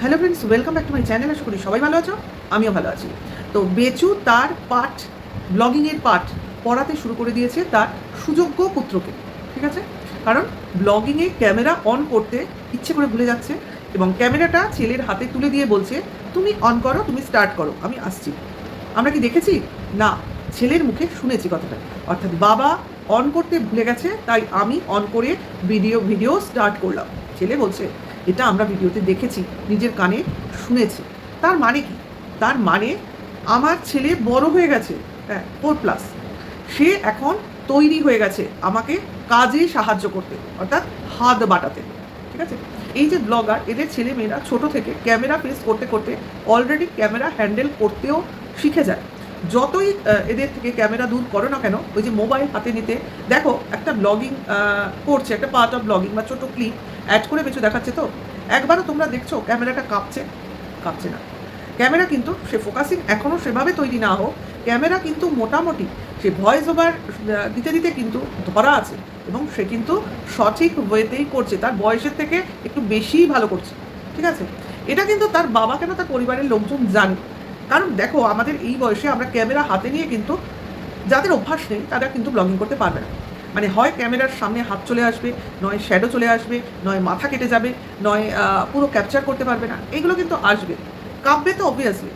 Hello friends welcome back to my channel আশা করি সবাই ভালো আছো? আমিও ভালো আছি। তো বেচু তার পাঠ ব্লগিংয়ের পাঠ পড়াতে শুরু করে দিয়েছে তার সুযোগ্য পুত্রকে, ঠিক আছে? কারণ ব্লগিংয়ে ক্যামেরা অন করতে ইচ্ছে করে ভুলে যাচ্ছে এবং ক্যামেরাটা ছেলের হাতে তুলে দিয়ে বলছে, তুমি অন করো, তুমি স্টার্ট করো। আমি আসছি। আমরা কি দেখেছি? না, ছেলের মুখে শুনেছি কথাটা। অর্থাৎ বাবা অন করতে ভুলে গেছে, তাই আমি অন করে ভিডিও ভিডিও স্টার্ট করলাম। ছেলে বলছে এটা আমরা ভিডিওতে দেখেছি, নিজের কানে শুনেছি। তার মানে কি? তার মানে আমার ছেলে বড় হয়ে গেছে হ্যাঁ ফোর প্লাস সে এখন তৈরি হয়ে গেছে আমাকে কাজে সাহায্য করতে, অর্থাৎ হাত বাটাতে, ঠিক আছে? এই যে ব্লগার এদের ছেলে মেয়েরা ছোট থেকে ক্যামেরা ফেস করতে করতে অলরেডি ক্যামেরা হ্যান্ডেল করতেও শিখে যায়। যতই এদের থেকে ক্যামেরা দূর করো না কেন, ওই যে মোবাইল হাতে নিতে, দেখো, একটা ব্লগিং করছে, একটা পার্ট অফ ব্লগিং বা ছোটো ক্লিপ অ্যাড করে বেঁচে দেখাচ্ছে তো? একবারও তোমরা দেখছ ক্যামেরাটা কাঁপছে? কাঁপছে না। ক্যামেরা কিন্তু সে ফোকাসিং এখনও সেভাবে তৈরি না হোক, ক্যামেরা কিন্তু মোটামুটি সে ভয়েস ওভার দিতে দিতে কিন্তু ধরা আছে এবং সে কিন্তু সঠিক ওয়েতেই করছে। তার বয়সের থেকে একটু বেশিই ভালো করছে, ঠিক আছে? এটা কিন্তু তার বাবা কেন তার পরিবারের লোকজন জানে? কারণ দেখো, আমাদের এই বয়সে আমরা ক্যামেরা হাতে নিয়ে কিন্তু যাদের অভ্যাস নেই, তারা কিন্তু ব্লগিং করতে পারবে না। মানে হয় ক্যামেরার সামনে হাত চলে আসবে, নয় শ্যাডো চলে আসবে, নয় মাথা কেটে যাবে, নয় পুরো ক্যাপচার করতে পারবে না। এগুলো কিন্তু আসবে। কাঁপবে তো অবভিয়াসলি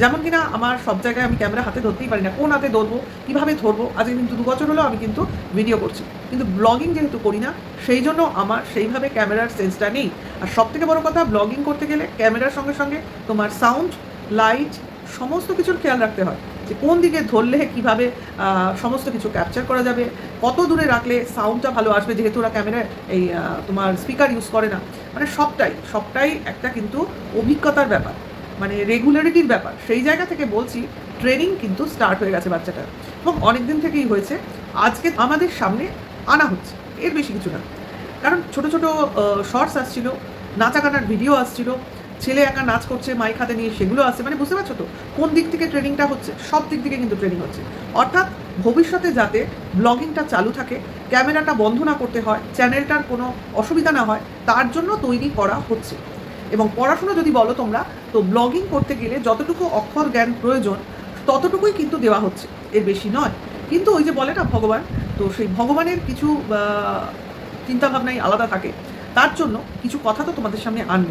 যেমন কিনা আমার সব জায়গায় আমি ক্যামেরা হাতে ধরতেই পারি না। কোন হাতে ধরবো? কীভাবে ধরবো? আজকে কিন্তু দু বছর হলো আমি কিন্তু ভিডিও করছি। কিন্তু ব্লগিং যেহেতু করি না, সেই জন্য আমার সেইভাবে ক্যামেরার সেন্সটা নেই। আর সব থেকে বড় কথা ব্লগিং করতে গেলে ক্যামেরার সঙ্গে সঙ্গে তোমার সাউন্ড লাইট সমস্ত কিছুর খেয়াল রাখতে হয়। যে কোন দিকে ধরলে কীভাবে সমস্ত কিছু ক্যাপচার করা যাবে, কত দূরে রাখলে সাউন্ডটা ভালো আসবে, যেহেতু ওরা ক্যামেরায় এই তোমার স্পিকার ইউজ করে না। মানে সবটাই সবটাই একটা কিন্তু অভিজ্ঞতার ব্যাপার মানে রেগুলারিটির ব্যাপার। সেই জায়গা থেকে বলছি ট্রেনিং কিন্তু স্টার্ট হয়ে গেছে বাচ্চাটা। এবং অনেক দিন থেকেই হয়েছে, আজকে আমাদের সামনে আনা হচ্ছে, এর বেশি কিছু না। কারণ ছোট ছোট শর্টস আসছিল নাচা গানার ভিডিও আসছিল ছেলে একা নাচ করছে, মাইক হাতে নিয়ে সেগুলো আছে মানে বুঝতে পারছ তো? কোন দিক থেকে ট্রেনিংটা হচ্ছে? সব দিক থেকে কিন্তু ট্রেনিং হচ্ছে। অর্থাৎ ভবিষ্যতে যাতে ব্লগিংটা চালু থাকে, ক্যামেরাটা বন্ধ না করতে হয়, চ্যানেলটার কোনো অসুবিধা না হয়, তার জন্য তৈরি করা হচ্ছে। এবং পড়াশোনা যদি বলো তোমরা, তো ব্লগিং করতে গেলে যতটুকু অক্ষর জ্ঞান প্রয়োজন, ততটুকুই কিন্তু দেওয়া হচ্ছে। এর বেশি নয়। কিন্তু ওই যে বলে না ভগবান, তো সেই ভগবানের কিছু চিন্তাভাবনাই আলাদা থাকে। তার জন্য কিছু কথা তো তোমাদের সামনে আনব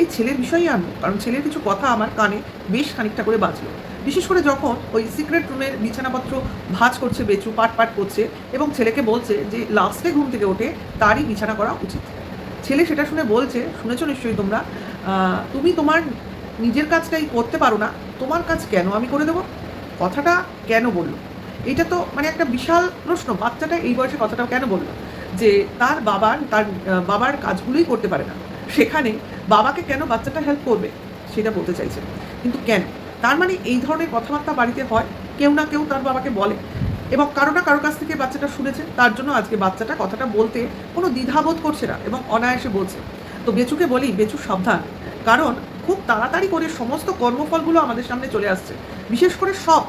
এই ছেলের বিষয়েই আনব কারণ ছেলের কিছু কথা আমার কানে বেশ খানিকটা করে বাঁচলো বিশেষ করে যখন ওই সিক্রেট রুমের বিছানাপত্র ভাঁজ করছে, বেচু, পাট পাট করছে এবং ছেলেকে বলছে যে, লাস্টে ঘুম থেকে ওঠে তারই বিছানা করা উচিত। ছেলে সেটা শুনে বলছে, শুনেছো নিশ্চয়ই তোমরা তুমি তোমার নিজের কাজটাই করতে পারো না, তোমার কাজ কেন আমি করে দেবো? কথাটা কেন বলল? এটা তো মানে একটা বিশাল প্রশ্ন, বাচ্চাটা এই বয়সে কথাটা কেন বলল? যে, তার বাবার তার বাবার কাজগুলোই করতে পারে না। সেখানে বাবাকে কেন বাচ্চাটা হেল্প করবে? সেটা বলতে চাইছে কিন্তু কেন? তার মানে এই ধরনের কথাবার্তা বাড়িতে হয়, কেউ না কেউ তার বাবাকে বলে। এবং কারও না কারোর কাছ থেকে বাচ্চাটা শুনেছে, তার জন্য আজকে বাচ্চাটা কথাটা বলতে কোনো দ্বিধাবোধ করছে না এবং অনায়াসে বলছে। তো বেচুকে বলি, বেচু সাবধান। কারণ খুব তাড়াতাড়ি করে সমস্ত কর্মফলগুলো আমাদের সামনে চলে আসছে। বিশেষ করে সব।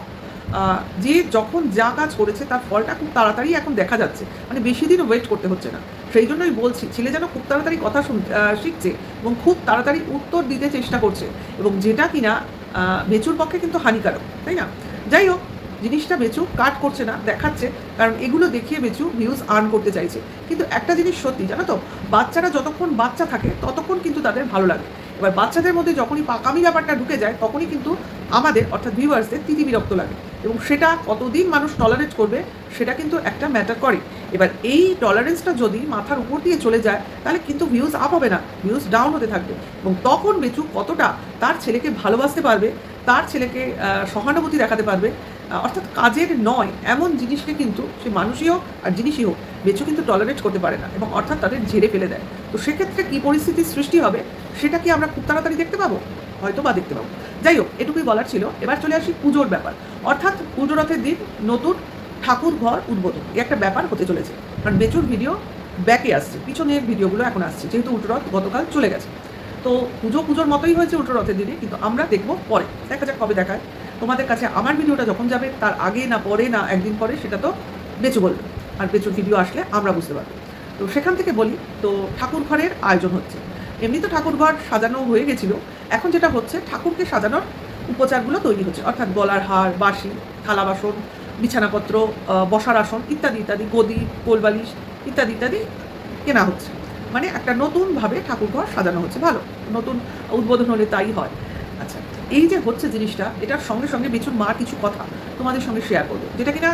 যে যখন যা কাজ করেছে তার ফলটা খুব তাড়াতাড়ি এখন দেখা যাচ্ছে। মানে বেশি দিন ওয়েট করতে হচ্ছে না। সেই জন্যই বলছি, ছেলে যেন খুব তাড়াতাড়ি কথা শুন শিখছে এবং খুব তাড়াতাড়ি উত্তর দিতে চেষ্টা করছে এবং যেটা কিনা বেচুর পক্ষে কিন্তু হানিকারক, তাই না? যাই হোক, জিনিসটা বেচু কাট করছে না, দেখাচ্ছে, কারণ এগুলো দেখিয়ে বেচু ভিউজ আর্ন করতে চাইছে। কিন্তু একটা জিনিস সত্যি, জানো তো? বাচ্চারা যতক্ষণ বাচ্চা থাকে, ততক্ষণ কিন্তু তাদের ভালো লাগে। এবার বাচ্চাদের মধ্যে যখনই পাকামি ব্যাপারটা ঢুকে যায়, তখনই কিন্তু আমাদের, অর্থাৎ ভিউয়ার্সদের তিতি বিরক্ত লাগে। এবং সেটা কতদিন মানুষ টলারেট করবে, সেটা কিন্তু একটা ম্যাটার করে। এবার এই টলারেন্সটা যদি মাথার উপর দিয়ে চলে যায়, তাহলে কিন্তু ভিউজ আপ হবে না ভিউজ ডাউন হতে থাকবে। এবং তখন বেচু কতটা তার ছেলেকে ভালোবাসতে পারবে, তার ছেলেকে সহানুভূতি দেখাতে পারবে অর্থাৎ কাজের নয়, এমন জিনিসকে কিন্তু সে মানুষই হোক আর জিনিসই হোক বেচু কিন্তু টলারেট করতে পারে না এবং অর্থাৎ তাদের ঝেড়ে ফেলে দেয়। তো সেক্ষেত্রে কী পরিস্থিতির সৃষ্টি হবে, সেটা কি আমরা খুব তাড়াতাড়ি দেখতে পাবো? হয়তো বা দেখতে পাবো। যাই হোক এটুকুই বলার ছিল। এবার চলে আসি পুজোর ব্যাপার। অর্থাৎ পুজো রথের দিন নতুন ঠাকুর ঘর উদ্বোধন। এই একটা ব্যাপার হতে চলেছে। কারণ বেচুর ভিডিও ব্যাকে আসছে। পিছনের ভিডিওগুলো এখন আসছে। যেহেতু উল্টো রথ গতকাল চলে গেছে। তো পুজো পুজোর মতোই হয়েছে উল্টো রথের দিনে, কিন্তু আমরা দেখব পরে। দেখা যাক কবে দেখায়। তোমাদের কাছে আমার ভিডিওটা যখন যাবে, তার আগে না পরে না একদিন পরে, সেটা তো বেচু বলবে। আর বেচুর ভিডিও আসলে আমরা বুঝতে পারব। তো সেখান থেকে বলি, তো ঠাকুর ঘরের আয়োজন হচ্ছে। এমনি তো ঠাকুরঘর সাজানো হয়ে গেছিল এখন যেটা হচ্ছে, ঠাকুরকে সাজানোর উপচারগুলো তৈরি হচ্ছে। অর্থাৎ গলার হার, বাঁশি, থালা বাসন, বিছানাপত্র বসার আসন ইত্যাদি ইত্যাদি, গদি, কোলবালিশ ইত্যাদি ইত্যাদি কেনা হচ্ছে। মানে একটা নতুনভাবে ঠাকুরঘর সাজানো হচ্ছে। ভালো, নতুন উদ্বোধন হলে তাই হয়। আচ্ছা এই যে হচ্ছে জিনিসটা, এটার সঙ্গে সঙ্গে বিচুর মা কিছু কথা তোমাদের সঙ্গে শেয়ার করব। যেটা কিনা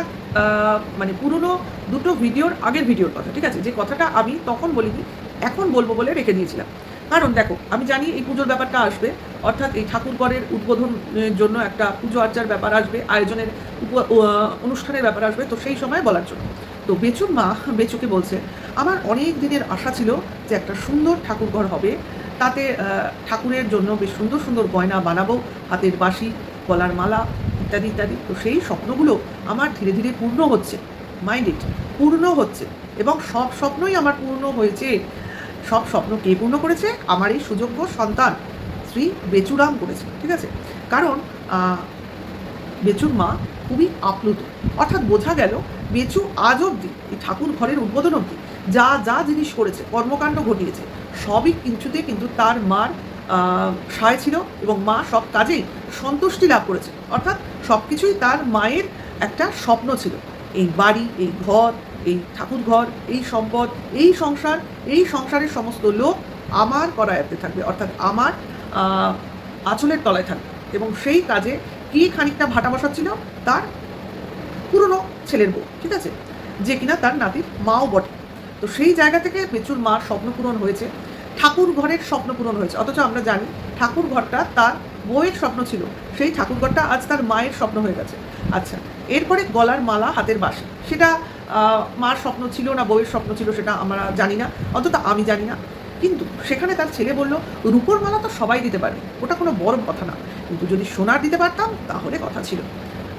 মানে পুরনো দুটো ভিডিওর আগের ভিডিওর কথা, ঠিক আছে? যে কথাটা আমি তখন বলিনি, এখন বলব বলে রেখে দিয়েছিলাম। কারণ দেখো, আমি জানি এই পুজোর ব্যাপারটা আসবে, অর্থাৎ এই ঠাকুরঘরের উদ্বোধনের জন্য একটা পুজো আর্চার ব্যাপার আসবে, আয়োজনের অনুষ্ঠানের ব্যাপার আসবে, তো সেই সময় বলার জন্য। তো বেচুর মা, বেচুকে বলছে, আমার অনেক দিনের আশা ছিল যে একটা সুন্দর ঠাকুরঘর হবে। তাতে ঠাকুরের জন্য বেশ সুন্দর সুন্দর গয়না বানাবো, হাতের বাঁশি, গলার মালা, ইত্যাদি ইত্যাদি। তো সেই স্বপ্নগুলো আমার ধীরে ধীরে পূর্ণ হচ্ছে মাইন্ড ইট পূর্ণ হচ্ছে এবং সব স্বপ্নই আমার পূর্ণ হয়েছে। সব স্বপ্ন কে পূর্ণ করেছে? আমার এই সুযোগ্য সন্তান, শ্রী বেচুরাম করেছে, ঠিক আছে? কারণ বেচুর মা খুবই আপ্লুত। অর্থাৎ বোঝা গেল, বেচু আজ অবধি এই ঠাকুর ঘরের উদ্বোধন অবধি যা যা জিনিস করেছে, কর্মকাণ্ড ঘটিয়েছে, সবই কিছুতে কিন্তু তার মার সায় ছিল এবং মা সব কাজেই সন্তুষ্টি লাভ করেছে। অর্থাৎ সব কিছুই তার মায়ের একটা স্বপ্ন ছিল। এই বাড়ি, এই ঘর, এই ঠাকুর ঘর এই সম্পদ, এই সংসার, এই সংসারের সমস্ত লোক আমার করায়ত্তে থাকবে, অর্থাৎ আমার আঁচলের তলায় থাকবে। এবং সেই কাজে কি খানিকটা ভাটা বসাচ্ছিল? তার পুরনো ছেলের বউ, ঠিক আছে? যে কিনা তার নাতির মাও বটে। তো সেই জায়গা থেকে বেচুর মার স্বপ্ন পূরণ হয়েছে ঠাকুর ঘরের স্বপ্ন পূরণ হয়েছে। অথচ আমরা জানি ঠাকুর ঘরটা তার বউয়ের স্বপ্ন ছিল, সেই ঠাকুর ঘরটা আজ তার মায়ের স্বপ্ন হয়ে গেছে। আচ্ছা এরপরে গলার মালা হাতের বাসি সেটা মার স্বপ্ন ছিল না, বউয়ের স্বপ্ন ছিল সেটা আমরা জানি না, অন্তত আমি জানি না। কিন্তু সেখানে তার ছেলে বলল, রূপোর মালা তো সবাই দিতে পারে, ওটা কোনো বড় কথা না। কিন্তু যদি সোনার দিতে পারতাম, তাহলে কথা ছিল।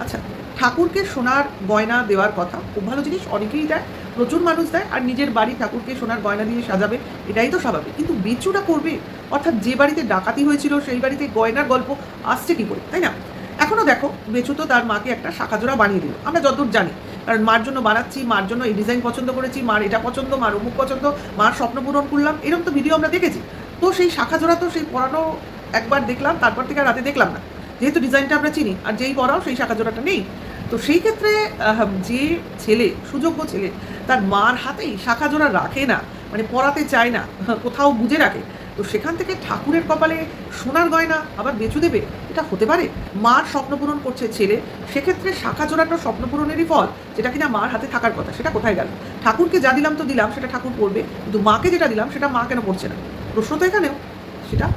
আচ্ছা ঠাকুরকে সোনার গয়না দেওয়ার কথা, খুব ভালো জিনিস, অনেকেই দেয়, প্রচুর মানুষ দেয়, আর নিজের বাড়ি ঠাকুরকে সোনার গয়না দিয়ে সাজাবে, এটাই তো স্বাভাবিক। কিন্তু বেচুটা করবে? অর্থাৎ যে বাড়িতে ডাকাতি হয়েছিল, সেই বাড়িতে গয়নার গল্প আসছে কি করে, তাই না? এখনও দেখো, বেচু তো তার মাকে একটা শাখা জোড়া বানিয়ে দিল। আমরা যতদূর জানি। কারণ মার জন্য বানাচ্ছি, মার জন্য এই ডিজাইন পছন্দ করেছি, মার এটা পছন্দ, মার অমুক পছন্দ, মার স্বপ্ন পূরণ করলাম, এরকম তো ভিডিও আমরা দেখেছি। তো সেই শাখা জোড়া তো সেই পড়ানো একবার দেখলাম, তারপর থেকে রাতে দেখলাম না। যেহেতু ডিজাইনটা আমরা চিনি, আর যেই পড়াও সেই শাখা জোড়াটা নেই। তো সেই ক্ষেত্রে যে ছেলে, সুযোগ্য ছেলে, তার মার হাতেই শাখা জোড়া রাখে না মানে পড়াতে চায় না, কোথাও বুঝে রাখে। তো সেখান থেকে ঠাকুরের কপালে সোনার গয়না আবার বেচু দেবে এটা হতে পারে? মার স্বপ্ন পূরণ করছে ছেলে, সেক্ষেত্রে শাখা জোড়াটা স্বপ্ন পূরণেরই ফল, যেটা কিনা মার হাতে থাকার কথা, সেটা কোথায় গেল? ঠাকুরকে যা দিলাম তো দিলাম, সেটা ঠাকুর পড়বে কিন্তু মাকে যেটা দিলাম, সেটা মা কেন পড়ছে না? প্রশ্ন তো এখানেও, সেটা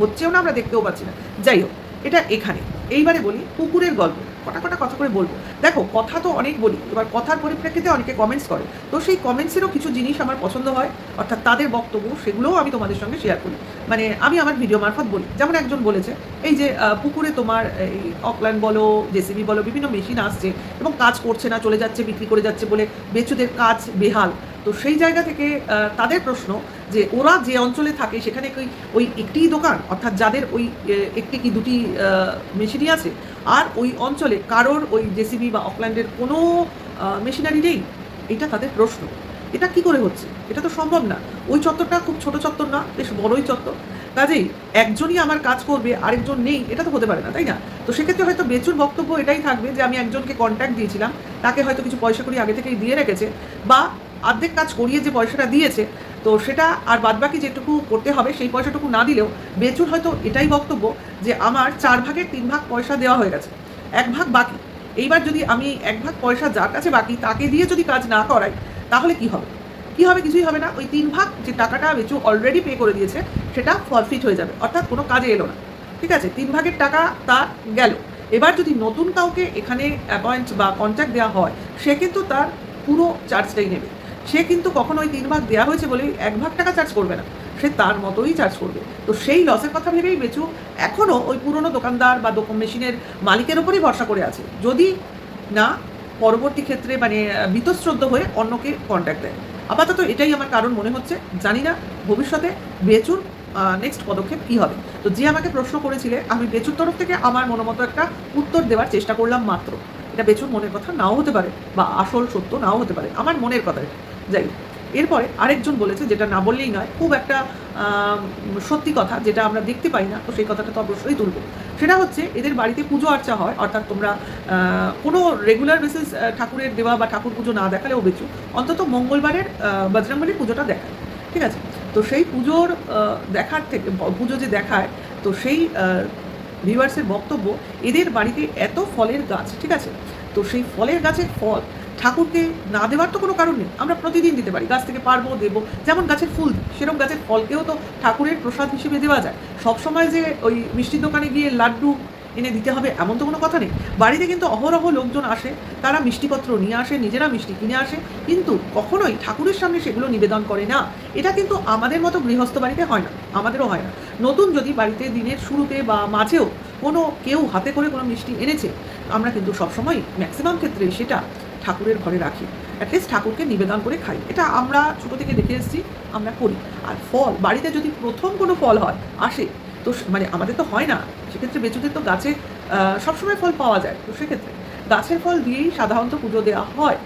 হচ্ছেও না, আমরা দেখতেও পাচ্ছি না। যাই হোক, এটা এখানে। এইবারে বলি, কুকুরের গল্প। কটা কটা কথা করে বলব। দেখো, কথা তো অনেক বলি, এবার কথার পরিপ্রেক্ষিতে অনেকে কমেন্টস করে। তো সেই কমেন্টসেরও কিছু জিনিস আমার পছন্দ হয়, অর্থাৎ তাদের বক্তব্য, সেগুলোও আমি তোমাদের সঙ্গে শেয়ার করি। মানে আমি আমার ভিডিও মারফত বলি। যেমন একজন বলেছে, এই যে পুকুরে তোমার, এই, অকল্যান্ড বলো জেসিবি বলো, বিভিন্ন মেশিন আসছে এবং কাজ করছে না, চলে যাচ্ছে, বিক্রি করে যাচ্ছে বলে বেচুদের কাজ বেহাল। তো সেই জায়গা থেকে তাদের প্রশ্ন যে ওরা যে অঞ্চলে থাকে, সেখানে কি ওই একটিই দোকান? অর্থাৎ যাদের ওই একটি কি দুটি মেশিনই আছে? আর ওই অঞ্চলে কারোর ওই জেসিবি বা অকল্যান্ডের কোনো মেশিনারি নেই? এটা তাদের প্রশ্ন। এটা কি করে হচ্ছে? এটা তো সম্ভব না। ওই চত্বরটা খুব ছোট চত্বর না, বেশ বড়ই চত্বর। কাজেই একজনই আমার কাজ করবে, আরেকজন নেই, এটা তো হতে পারে না, তাই না? তো সেক্ষেত্রে হয়তো বেচুর বক্তব্য এটাই থাকবে যে আমি একজনকে কন্ট্যাক্ট দিয়েছিলাম, তাকে হয়তো কিছু পয়সা করি আগে থেকেই দিয়ে রেখেছে, বা অর্ধেক কাজ করিয়ে যে পয়সাটা দিয়েছে তো সেটা আর বাদবাকি যেটুকু করতে হবে, সেই পয়সাটুকু না দিলেও বেচুর হয়তো এটাই বক্তব্য যে আমার চার ভাগের তিন ভাগ পয়সা দেওয়া হয়ে গেছে, এক ভাগ বাকি। এইবার যদি আমি এক ভাগ পয়সা যার কাছে বাকি তাকে দিয়ে যদি কাজ না করাই, তাহলে কি হবে? কি হবে? কিছুই হবে না। ওই তিন ভাগ যে টাকাটা বেচু অলরেডি পে করে দিয়েছে, সেটা ফরফিট হয়ে যাবে। অর্থাৎ কোনো কাজে এলো না। ঠিক আছে? তিন ভাগের টাকা তার গেল। এবার যদি নতুন কাউকে এখানে অ্যাপয়েন্ট বা কন্ট্যাক্ট দেওয়া হয়, সে কিন্তু তার পুরো চার্জটাই নেবে। সে কিন্তু কখনো ওই তিন ভাগ দেওয়া হয়েছে বলে এক ভাগ টাকা চার্জ করবে না। সে তার মতোই চার্জ করবে। তো সেই লসের কথা ভেবেই বেচু এখনও ওই পুরনো দোকানদার বা দোকান মেশিনের মালিকের ওপরই ভরসা করে আছে। যদি না, পরবর্তী ক্ষেত্রে মানে বীতশ্রদ্ধ হয়ে অন্যকে কন্ট্যাক্ট দেয়। আপাতত এটাই আমার কারণ মনে হচ্ছে। জানি না ভবিষ্যতে বেচুর নেক্সট পদক্ষেপ কী হবে। তো যে আমাকে প্রশ্ন করেছিলে, আমি বেচুর তরফ থেকে আমার মনোমতো একটা উত্তর দেওয়ার চেষ্টা করলাম মাত্র। এটা বেচুর মনের কথা নাও হতে পারে বা আসল সত্য নাও হতে পারে। আমার মনের কথা যাই এরপরে আরেকজন বলেছে, যেটা না বললেই নয়, খুব একটা সত্যি কথা যেটা আমরা দেখতে পাই না, তো সেই কথাটা তো অবশ্যই তুলব। সেটা হচ্ছে, এদের বাড়িতে পুজো আর্চা হয়, অর্থাৎ তোমরা কোনো রেগুলার বেসিস ঠাকুরের দেওয়া বা ঠাকুর পুজো না দেখালেও বেচু। অন্তত মঙ্গলবারের বজরংবলীর পুজোটা দেখায়। ঠিক আছে? তো সেই পুজোর দেখার থেকে পুজো যে দেখায়, তো সেই ভিউয়ার্সের বক্তব্য, এদের বাড়িতে এত ফলের গাছ, ঠিক আছে? তো সেই ফলের গাছের ফল ঠাকুরকে না দেওয়ার তো কোনো কারণ নেই। আমরা প্রতিদিন দিতে পারি। গাছ থেকে পারব, দেবো। যেমন গাছের ফুল সেরকম গাছের ফলকেও তো ঠাকুরের প্রসাদ হিসেবে দেওয়া যায়। সবসময় যে ওই মিষ্টির দোকানে গিয়ে লাড্ডু এনে দিতে হবে, এমন তো কোনো কথা নেই। বাড়িতে কিন্তু অহরহ লোকজন আসে, তারা মিষ্টিপত্র নিয়ে আসে, নিজেরা মিষ্টি কিনে আসে, কিন্তু কখনোই ঠাকুরের সামনে সেগুলো নিবেদন করে না। এটা কিন্তু আমাদের মতো গৃহস্থ বাড়িতে হয় না, আমাদেরও হয় না। নতুন যদি বাড়িতে দিনের শুরুতে বা মাঝেও কোনো কেউ হাতে করে কোনো মিষ্টি এনেছে, আমরা কিন্তু সবসময় ম্যাক্সিমাম ক্ষেত্রে সেটা ঠাকুরের ঘরে রাখি। অ্যাটলিস্ট ঠাকুরকে নিবেদন করে খাই। এটা আমরা ছোটো থেকে দেখে এসেছি, আমরা করি। আর ফল, বাড়িতে যদি প্রথম কোনো ফল হয়, আসে, তো মানে আমাদের তো হয় না। সেক্ষেত্রে বেচুদের তো গাছে সবসময় ফল পাওয়া যায়। তো সেক্ষেত্রে গাছের ফল দিয়েই সাধারণত পুজো দেওয়া হয়।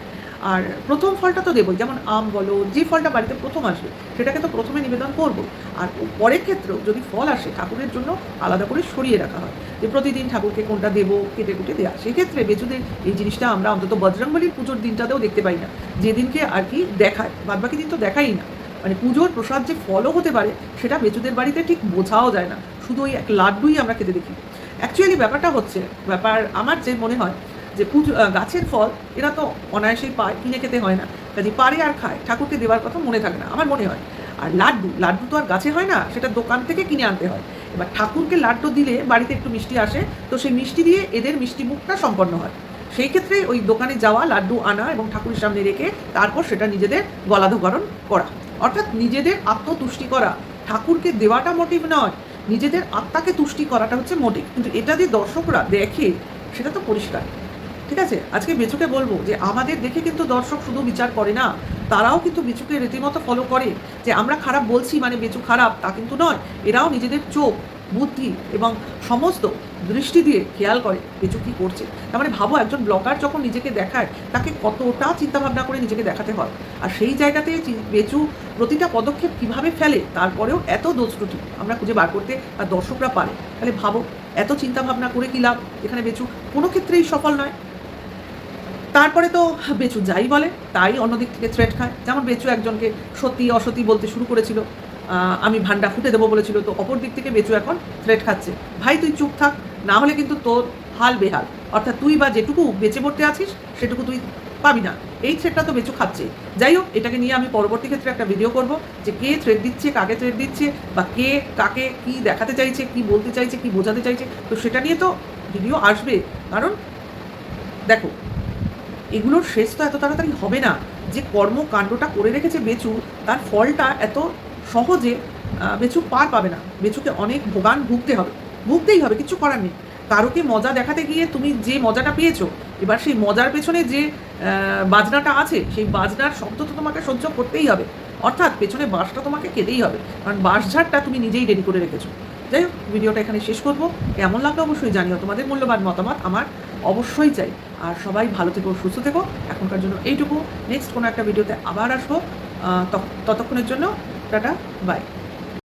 আর প্রথম ফলটা তো দেবই, যেমন আম বলো, যে ফলটা বাড়িতে প্রথম আসবে, সেটাকে তো প্রথমে নিবেদন করব। আর পরের ক্ষেত্রেও যদি ফল আসে, ঠাকুরের জন্য আলাদা করে সরিয়ে রাখা হয় যে প্রতিদিন ঠাকুরকে কোনটা দেবো, কেটে কুটে দেওয়া সেক্ষেত্রে বেচুদের এই জিনিসটা আমরা অন্তত বজরংবলীর পুজোর দিনটাতেও দেখতে পাই না। যেদিনকে আর কি দেখায়, বাদবাকি দিন তো দেখাই না। মানে পুজোর প্রসাদ যে ফলও হতে পারে, সেটা বেচুদের বাড়িতে ঠিক বোঝাও যায় না। শুধু ওই এক লাড্ডুই আমরা খেতে দেখি। অ্যাকচুয়ালি ব্যাপারটা হচ্ছে, ব্যাপার আমার যে মনে হয় যে পুজো গাছের ফল, এরা তো অনায়াসেই পায়, কিনে খেতে হয় না। কাজে পারে আর খায়, ঠাকুরকে দেওয়ার কথা মনে থাকে না, আমার মনে হয়। আর লাড্ডু লাড্ডু তো আর গাছে হয় না, সেটা দোকান থেকে কিনে আনতে হয়। এবার ঠাকুরকে লাড্ডু দিলে বাড়িতে একটু মিষ্টি আসে, তো সেই মিষ্টি দিয়ে এদের মিষ্টি মুখটা সম্পন্ন হয়। সেই ক্ষেত্রে ওই দোকানে যাওয়া, লাড্ডু আনা এবং ঠাকুরের সামনে রেখে তারপর সেটা নিজেদের গলাধকরণ করা। অর্থাৎ নিজেদের আত্মতুষ্টি করা। ঠাকুরকে দেওয়াটা মোটিভ নয়, নিজেদের আত্মাকে তুষ্টি করাটা হচ্ছে মোটিভ কিন্তু এটা যে দর্শকরা দেখে, সেটা তো পরিষ্কার। ঠিক আছে? আজকে বেচুকে বলব যে, আমাদের দেখে কিন্তু দর্শক শুধু বিচার করে না, তারাও কিন্তু বেচুকে রীতিমতো ফলো করে যে, আমরা খারাপ বলছি মানে বেচু খারাপ, তা কিন্তু নয়। এরাও নিজেদের চোখ, বুদ্ধি এবং সমস্ত দৃষ্টি দিয়ে খেয়াল করে বেচু কী করছে। তার মানে ভাবো, একজন ব্লগার যখন নিজেকে দেখায়, তাকে কতটা চিন্তাভাবনা করে নিজেকে দেখাতে হয়। আর সেই জায়গাতে বেচু প্রতিটা পদক্ষেপ কীভাবে ফেলে, তারপরেও এত দোষ ত্রুটি আমরা খুঁজে বার করতে আর দর্শকরা পারে। তাহলে ভাবো, এত চিন্তা ভাবনা করে কি লাভ? এখানে বেচু কোনো ক্ষেত্রেই সফল নয়। তারপরে তো বেচু যাই বলে, তাই অন্য দিক থেকে থ্রেট খায়। যেমন বেচু একজনকে সত্যি অসত্যি বলতে শুরু করেছিল আমি ভান্ডা ফুটে দেবো বলেছিল, তো অপর দিক থেকে বেচু এখন থ্রেট খাচ্ছে। ভাই, তুই চুপ থাক, না হলে কিন্তু তোর হাল বেহাল। অর্থাৎ তুই বা যেটুকু বেঁচে পড়তে আছিস, সেটুকু তুই পাবি না। এই থ্রেটটা তো বেচু খাচ্ছে। যাই হোক, এটাকে নিয়ে আমি পরবর্তী ক্ষেত্রে একটা ভিডিও করব যে কে থ্রেট দিচ্ছে, কাকে থ্রেট দিচ্ছে, বা কে, কাকে, কি দেখাতে চাইছে, কি বলতে চাইছে, কি বোঝাতে চাইছে। তো সেটা নিয়ে তো ভিডিও আসবে। কারণ, দেখো এগুলোর শেষ তো এত তাড়াতাড়ি হবে না। যে কর্মকাণ্ডটা করে রেখেছে বেচু, তার ফলটা এত সহজে বেচু পার পাবে না। বেচুকে অনেক ভোগান ভুগতে হবে। ভুগতেই হবে কিছু করার নেই। কারোকে মজা দেখাতে গিয়ে তুমি যে মজাটা পেয়েছ, এবার সেই মজার পেছনে যে বাজনাটা আছে, সেই বাজনার শব্দ তো তোমাকে সহ্য করতেই হবে। অর্থাৎ পেছনে বাঁশটা তোমাকে কেটেই হবে, কারণ বাঁশঝাড়টা তুমি নিজেই রেডি করে রেখেছো। যাই হোক ভিডিওটা এখানে শেষ করব। কেমন লাগল অবশ্যই জানিও। তোমাদের মূল্যবান মতামত আমার অবশ্যই চাই। আর সবাই ভালো থেকো, সুস্থ থেকো। এখনকার জন্য এইটুকু। নেক্সট কোনো একটা ভিডিওতে আবার আসব। ততক্ষণের জন্য টাটা বাই